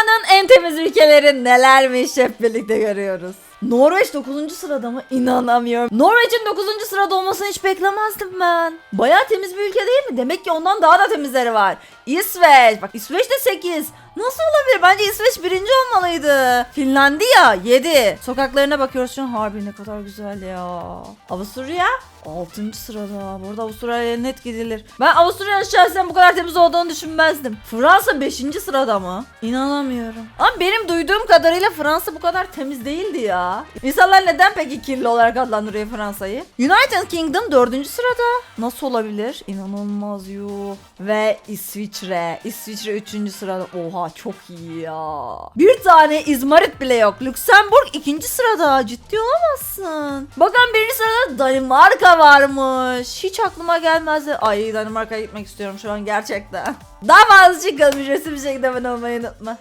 Dünyanın en temiz ülkeleri nelermiş hep birlikte görüyoruz. Norveç 9. sırada mı? İnanamıyorum. Norveç'in 9. sırada olmasını hiç beklemezdim ben. Bayağı temiz bir ülke değil mi? Demek ki ondan daha da temizleri var. İsveç. Bak İsveç de 8. Nasıl olabilir? Bence İsveç birinci olmalıydı. Finlandiya 7. Sokaklarına bakıyoruz şu an. Harbi ne kadar güzel ya. Avusturya 6. sırada. Burada Avustralya'ya net gidilir. Ben Avusturya'nın şahsen bu kadar temiz olduğunu düşünmezdim. Fransa 5. sırada mı? İnanamıyorum. Ama benim duyduğum kadarıyla Fransa bu kadar temiz değildi ya. İnsanlar neden peki kirli olarak adlandırıyor Fransa'yı? United Kingdom 4. sırada. Nasıl olabilir? İnanılmaz yuh. Ve İsviçre. İsviçre 3. sırada. Oha çok iyi ya. Bir tane İzmarit bile yok. Lüksemburg 2. sırada. Ciddi olamazsın. Bakın birinci sırada Danimarka varmış. Hiç aklıma gelmezdi. Ay Danimarka'ya gitmek istiyorum şu an gerçekten. Daha fazla çıkalım ücretsiz bir şekilde abone olmayı unutma.